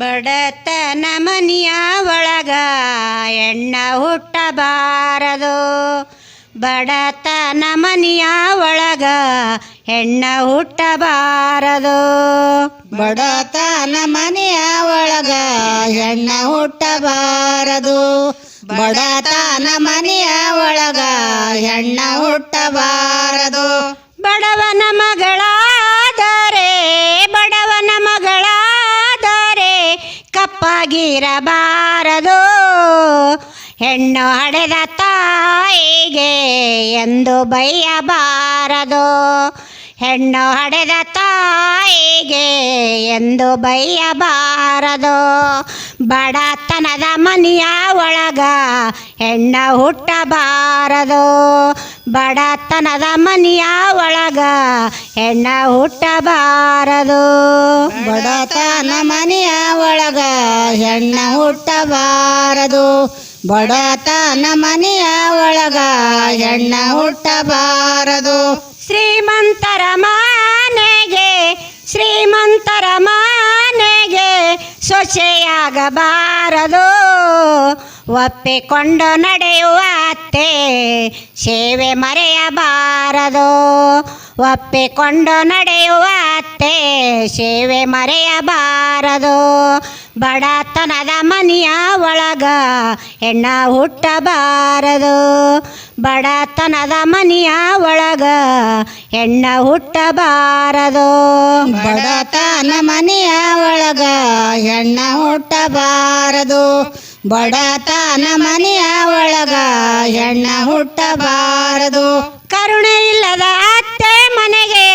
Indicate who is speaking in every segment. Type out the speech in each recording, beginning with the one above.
Speaker 1: ಬಡತನ ಮನಿಯ ಒಳಗ ಎಣ್ಣ ಹುಟ್ಟಬಾರದು. ಬಡತನ ಮನಿಯ ಒಳಗ ಹೆಣ್ಣ ಹುಟ್ಟಬಾರದು.
Speaker 2: ಬಡತನ ಮನೆಯ ಒಳಗ ಹೆಣ್ಣ ಹುಟ್ಟಬಾರದು. ಬಡತನ ಮನೆಯ ಒಳಗ ಹೆಣ್ಣ ಹುಟ್ಟಬಾರದು.
Speaker 1: ಕಪ್ಪಾಗಿರಬಾರದು ಹೆಣ್ಣು ಹಡೆದ ತಾಯಿಗೆ ಎಂದು ಬೈಯಬಾರದು. ಹೆಣ್ಣು ಹಡೆದ ತಾಯಿಗೆ ಎಂದು ಬೈಯಬಾರದು. ಬಡತನದ ಮನೆಯ ಒಳಗ ಹೆಣ್ಣ ಹುಟ್ಟಬಾರದು. ಬಡತನದ ಮನೆಯ ಒಳಗ ಹೆಣ್ಣ ಹುಟ್ಟಬಾರದು.
Speaker 2: ಬಡತನ ಮನೆಯ ಒಳಗ ಹೆಣ್ಣ ಹುಟ್ಟಬಾರದು. ಬಡತನ ಮನೆಯ ಒಳಗ ಹೆಣ್ಣ ಹುಟ್ಟಬಾರದು.
Speaker 1: ಶ್ರೀಮಂತರ ಮನೆಗೆ ಶ್ರೀಮಂತರ ಸೊಸೆಯಾಗಬಾರದು. ಒಪ್ಪಿಕೊಂಡು ನಡೆಯುವ ಅತ್ತೆ ಸೇವೆ ಮರೆಯಬಾರದು. ಒಪ್ಪಿಕೊಂಡು ನಡೆಯುವ ಅತ್ತೆ ಸೇವೆ ಮರೆಯಬಾರದು. ಬಡತನದ ಮನೆಯ ಒಳಗ ಹೆಣ್ಣ ಹುಟ್ಟಬಾರದು. ಬಡತನದ ಮನೆಯ ಒಳಗ ಹೆಣ್ಣ ಹುಟ್ಟಬಾರದು.
Speaker 2: ಬಡತನ ಮನೆಯ ಒಳಗ ಹೆಣ್ಣ ಹುಟ್ಟಬಾರದು. ಬಡತನ ಮನೆಯ ಒಳಗ ಹೆಣ್ಣ ಹುಟ್ಟಬಾರದು.
Speaker 1: ಕರುಣೆ ಇಲ್ಲದ ಅತ್ತೆ ಮನೆಗೆ,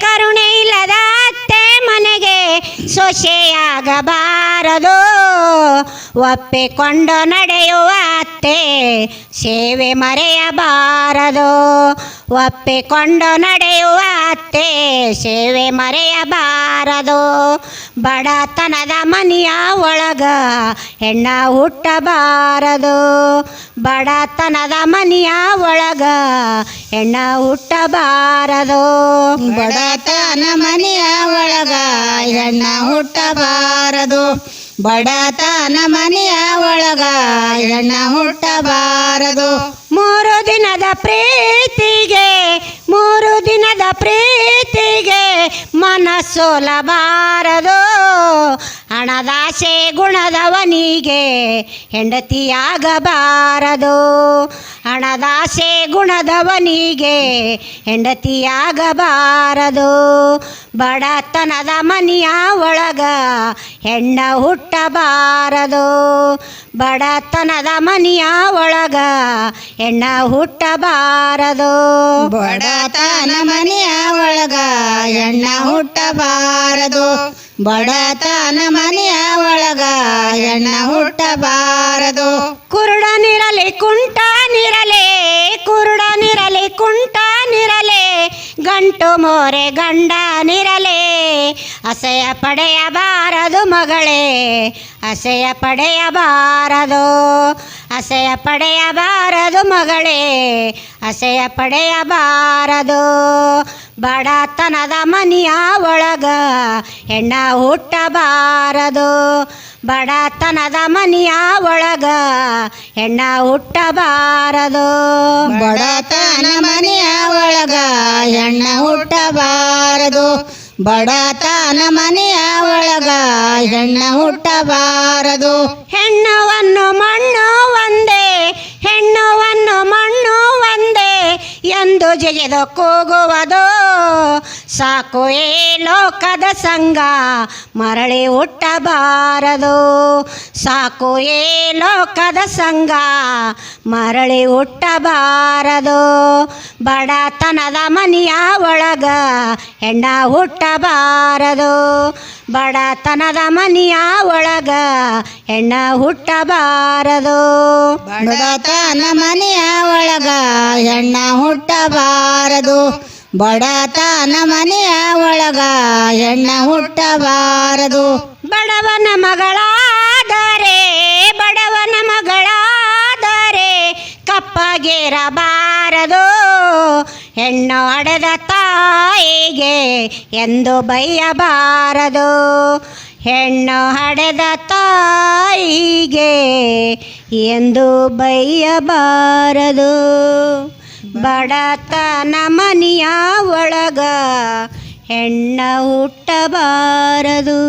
Speaker 1: ಕರುಣೆ ಇಲ್ಲದ ಅತ್ತೆ ಮನೆಗೆ ಸೊಸೆಯಾಗಬಾರದು. ಒಪ್ಪಿಕೊಂಡು ನಡೆಯುವ ಅತ್ತೆ ಸೇವೆ ಮರೆಯಬಾರದು. ಒಪ್ಪಿಕೊಂಡು ನಡೆಯುವ ಅತ್ತೆ ಸೇವೆ ಮರೆಯಬಾರದು ಬಡತನದ ಮನೆಯ ಒಳಗ ಹೆಣ್ಣ ಹುಟ್ಟಬಾರದು. ಬಡತನದ ಮನೆಯ ಒಳಗ ಹೆಣ್ಣ ಹುಟ್ಟಬಾರದು.
Speaker 2: ಬಡತನ ಮನೆಯ ಒಳಗ ಹೆಣ್ಣ ಹುಟ್ಟಬಾರದು. ಬಡತನ ಮನೆಯ ಒಳಗ ಹೆಣ್ಣ ಹುಟ್ಟಬಾರದು.
Speaker 1: ದಿನದ ಪ್ರೀತಿಗೆ ಮೂರು ದಿನದ ಪ್ರೀತಿಗೆ ಮನಸ್ಸೋಲಬಾರದು ಹಣದಾಸೆ ಗುಣದವನಿಗೆ ಹೆಂಡತಿಯಾಗಬಾರದು. ಹಣದಾಸೆ ಗುಣದವನಿಗೆ ಹೆಂಡತಿಯಾಗಬಾರದು. ಬಡತನದ ಮನೆಯ ಒಳಗ ಹೆಣ್ಣ ಹುಟ್ಟಬಾರದು. ಬಡತನದ ಮನೆಯ ಒಳಗ ಹೆಣ್ಣ ಹುಟ್ಟಬಾರದು.
Speaker 2: ಬಡತನ ಮನೆಯ ಒಳಗ ಹೆಣ್ಣ ಹುಟ್ಟಬಾರದು. ಬಡತನ ಮನೆಯ ಒಳಗ ಹೆಣ್ಣ ಹುಟ್ಟಬಾರದು.
Speaker 1: ಕುರುಡನಿರಲಿ ಕುಂಟನಿರಲಿ ಕುರುಡನಿರಲಿ ಕುಂಟನಿರಲಿ ಗಂಟು ಮೋರೆ ಗಂಡನಿರಲಿ ಅಸಹ್ಯ ಪಡೆಯಬಾರದು ಮಗಳೇ, ಅಸಹ್ಯ ಪಡೆಯಬಾರದು ಅಸಹ್ಯ ಪಡೆಯಬಾರದು ಮಗಳೇ, ಅಸಹ್ಯ ಪಡೆಯಬಾರದು. ಬಡತನದ ಮನೆಯ ಒಳಗ ಹೆಣ್ಣ ಹುಟ್ಟಬಾರದು. ಬಡತನದ ಮನೆಯ ಒಳಗ ಹೆಣ್ಣ ಹುಟ್ಟಬಾರದು.
Speaker 2: ಬಡತನ ಮನೆಯ ಒಳಗ ಹೆಣ್ಣ ಹುಟ್ಟಬಾರದು. ಬಡತನ ಮನೆಯ ಒಳಗ ಹೆಣ್ಣ ಹುಟ್ಟಬಾರದು.
Speaker 1: ಹೆಣ್ಣವನ್ನು ಮಣ್ಣು ಒಂದೇ ಹೆಣ್ಣುವನ್ನು ಮಣ್ಣು ಒಂದೇ ಎಂದು ಜಗೆದು ಕೂಗುವುದು. ಸಾಕು ಏ ಲೋಕದ ಸಂಗ ಮರಳಿ ಹುಟ್ಟಬಾರದು. ಸಾಕು ಏ ಲೋಕದ ಸಂಗ ಮರಳಿ ಹುಟ್ಟಬಾರದು. ಬಡತನದ ಮನೆಯ ಒಳಗ ಹೆಣ್ಣ ಹುಟ್ಟಬಾರದು. ಬಡತನದ ಮನೆಯ ಒಳಗ ಹೆಣ್ಣ ಹುಟ್ಟಬಾರದು.
Speaker 2: ಬಡತನ ಮನೆಯ ಒಳಗ ಹೆಣ್ಣ ಹುಟ್ಟಬಾರದು. ಬಡತನ ಮನೆಯ ಒಳಗ ಹೆಣ್ಣ ಹುಟ್ಟಬಾರದು.
Speaker 1: ಬಡವನ ಮಗಳಾದರೆ ಬಡವನ ಮಗಳಾದರೆ ಕಪ್ಪಗಿರಬಾರದು ಹೆಣ್ಣು ಹಡೆದ ತಾಯಿಗೆ ಎಂದು ಬೈಯಬಾರದು. ಹೆಣ್ಣು ಹಡೆದ ತಾಯಿಗೆ ಎಂದು ಬೈಯಬಾರದು. ಬಡತನ ಮನೆಯ ಒಳಗ ಹೆಣ್ಣ ಹುಟ್ಟಬಾರದು.